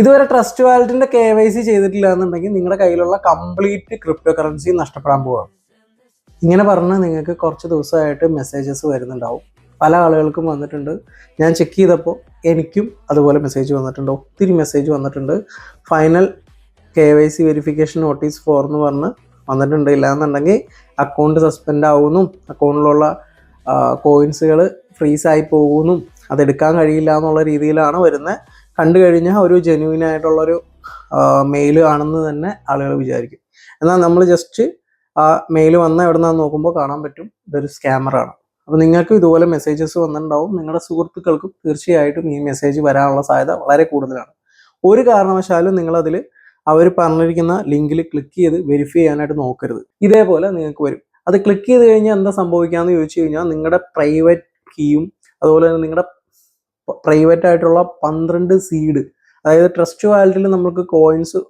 ഇതുവരെ ട്രസ്റ്റ് വാലറ്റിന്റെ K Y C ചെയ്തിട്ടില്ല എന്നുണ്ടെങ്കിൽ നിങ്ങളുടെ കയ്യിലുള്ള കംപ്ലീറ്റ് ക്രിപ്റ്റോ കറൻസി നഷ്ടപ്പെടാൻ പോവാണ്. ഇങ്ങനെ പറഞ്ഞ് നിങ്ങൾക്ക് കുറച്ച് ദിവസമായിട്ട് മെസ്സേജസ് വരുന്നുണ്ടാവും. പല ആളുകൾക്കും വന്നിട്ടുണ്ട്. ഞാൻ ചെക്ക് ചെയ്തപ്പോൾ എനിക്കും അതുപോലെ മെസ്സേജ് വന്നിട്ടുണ്ട്. ഒത്തിരി മെസ്സേജ് വന്നിട്ടുണ്ട്. Final K Y C verification notice for എന്ന് പറഞ്ഞ് വന്നിട്ടുണ്ട്. ഇല്ലാന്നുണ്ടെങ്കിൽ അക്കൗണ്ട് സസ്പെൻഡ് ആവുമെന്നും അക്കൗണ്ടിലുള്ള കോയിൻസുകൾ ഫ്രീസായി പോകുമെന്നും അതെടുക്കാൻ കഴിയില്ല എന്നുള്ള രീതിയിലാണ് വരുന്നത്. കണ്ടു കഴിഞ്ഞാൽ ഒരു ജെന്യൂൻ ആയിട്ടുള്ളൊരു മെയിൽ ആണെന്ന് തന്നെ ആളുകൾ വിചാരിക്കും. എന്നാൽ നമ്മൾ ജസ്റ്റ് ആ മെയിൽ വന്ന എവിടെ നിന്നാന്ന് നോക്കുമ്പോൾ കാണാൻ പറ്റും ഇതൊരു സ്കാമറാണ് അപ്പോൾ നിങ്ങൾക്ക് ഇതുപോലെ മെസ്സേജസ് വന്നിട്ടുണ്ടാവും. നിങ്ങളുടെ സുഹൃത്തുക്കൾക്കും തീർച്ചയായിട്ടും ഈ മെസ്സേജ് വരാനുള്ള സാധ്യത വളരെ കൂടുതലാണ്. ഒരു കാരണവശാലും നിങ്ങളതിൽ അവർ പറഞ്ഞിരിക്കുന്ന ലിങ്കിൽ ക്ലിക്ക് ചെയ്ത് വെരിഫൈ ചെയ്യാനായിട്ട് നോക്കരുത്. ഇതേപോലെ നിങ്ങൾക്ക് വരും. അത് ക്ലിക്ക് ചെയ്ത് കഴിഞ്ഞാൽ എന്താ സംഭവിക്കാന്ന് ചോദിച്ചു കഴിഞ്ഞാൽ നിങ്ങളുടെ പ്രൈവറ്റ് കീയും അതുപോലെ തന്നെ നിങ്ങളുടെ പ്രൈവറ്റ് ആയിട്ടുള്ള പന്ത്രണ്ട് സീഡ് അതായത് ട്രസ്റ്റ് വാലറ്റിൽ നമുക്ക് കോയിൻസ്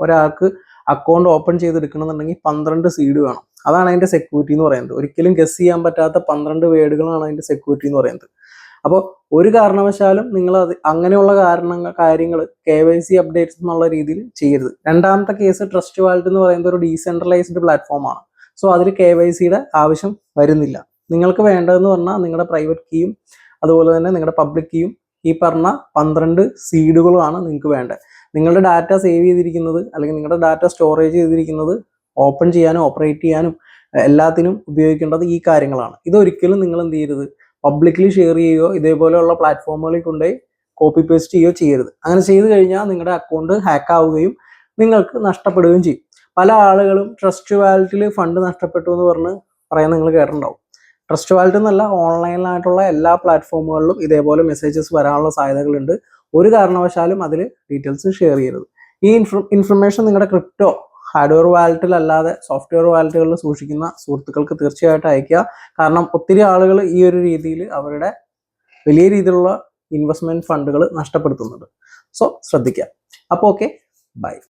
ഒരാൾക്ക് അക്കൗണ്ട് ഓപ്പൺ ചെയ്തെടുക്കണമെന്നുണ്ടെങ്കിൽ പന്ത്രണ്ട് സീഡ് വേണം. അതാണ് അതിന്റെ സെക്യൂരിറ്റി എന്ന് പറയുന്നത്. ഒരിക്കലും ഗസ് ചെയ്യാൻ പറ്റാത്ത പന്ത്രണ്ട് വേഡുകളാണ് അതിന്റെ സെക്യൂരിറ്റി എന്ന് പറയുന്നത്. അപ്പോൾ ഒരു കാരണവശാലും നിങ്ങൾ അത് അങ്ങനെയുള്ള കാരണങ്ങൾ കാര്യങ്ങൾ കെ വൈ സി അപ്ഡേറ്റ്സ് എന്നുള്ള രീതിയിൽ ചെയ്യരുത്. രണ്ടാമത്തെ കേസ് ട്രസ്റ്റ് വാലറ്റ് എന്ന് പറയുന്നത് ഒരു ഡീസെൻട്രലൈസ്ഡ് പ്ലാറ്റ്ഫോമാണ് സോ അതിൽ കെ വൈ സിയുടെ ആവശ്യം വരുന്നില്ല. നിങ്ങൾക്ക് വേണ്ടതെന്ന് പറഞ്ഞാൽ നിങ്ങളുടെ പ്രൈവറ്റ് കീയും അതുപോലെ തന്നെ നിങ്ങളുടെ പബ്ലിക് കീയും ഈ പറഞ്ഞ പന്ത്രണ്ട് സീഡുകളുമാണ് നിങ്ങൾക്ക് വേണ്ടത്. നിങ്ങളുടെ ഡാറ്റ സേവ് ചെയ്തിരിക്കുന്നത് അല്ലെങ്കിൽ നിങ്ങളുടെ ഡാറ്റ സ്റ്റോറേജ് ചെയ്തിരിക്കുന്നത് ഓപ്പൺ ചെയ്യാനും ഓപ്പറേറ്റ് ചെയ്യാനും എല്ലാത്തിനും ഉപയോഗിക്കേണ്ടത് ഈ കാര്യങ്ങളാണ്. ഇതൊരിക്കലും നിങ്ങൾ എന്ത് ചെയ്യരുത്. പബ്ലിക്കലി ഷെയർ ചെയ്യുകയോ ഇതേപോലെയുള്ള പ്ലാറ്റ്ഫോമുകളിൽ കൊണ്ടുപോയി കോപ്പി പേസ്റ്റ് ചെയ്യുകയോ ചെയ്യരുത്. അങ്ങനെ ചെയ്തു കഴിഞ്ഞാൽ നിങ്ങളുടെ അക്കൗണ്ട് ഹാക്ക് ആവുകയും നിങ്ങൾക്ക് നഷ്ടപ്പെടുകയും ചെയ്യും. പല ആളുകളും ട്രസ്റ്റ് വാലറ്റിൽ ഫണ്ട് നഷ്ടപ്പെട്ടു എന്ന് പറഞ്ഞ് പറയാൻ നിങ്ങൾ കേട്ടിട്ടുണ്ടാവും. ട്രസ്റ്റ് വാലറ്റ് എന്നല്ല ഓൺലൈനിലായിട്ടുള്ള എല്ലാ പ്ലാറ്റ്ഫോമുകളിലും ഇതേപോലെ മെസ്സേജസ് വരാനുള്ള സാധ്യതകളുണ്ട്. ഒരു കാരണവശാലും അതിൽ ഡീറ്റെയിൽസ് ഷെയർ ചെയ്യരുത്. ഈ ഇൻഫർ ഇൻഫർമേഷൻ നിങ്ങളുടെ ക്രിപ്റ്റോ ഹാർഡ്വെയർ വാലറ്റിൽ അല്ലാതെ സോഫ്റ്റ്വെയർ വാലറ്റുകളിൽ സൂക്ഷിക്കുന്ന സുഹൃത്തുക്കൾക്ക് തീർച്ചയായിട്ടും അയക്കുക കാരണം ഒത്തിരി ആളുകൾ ഈ ഒരു രീതിയിൽ അവരുടെ വലിയ രീതിയിലുള്ള ഇൻവെസ്റ്റ്മെന്റ് ഫണ്ടുകൾ നഷ്ടപ്പെടുത്തുന്നുണ്ട്. സോ ശ്രദ്ധിക്കുക. അപ്പോൾ ഓക്കെ ബൈ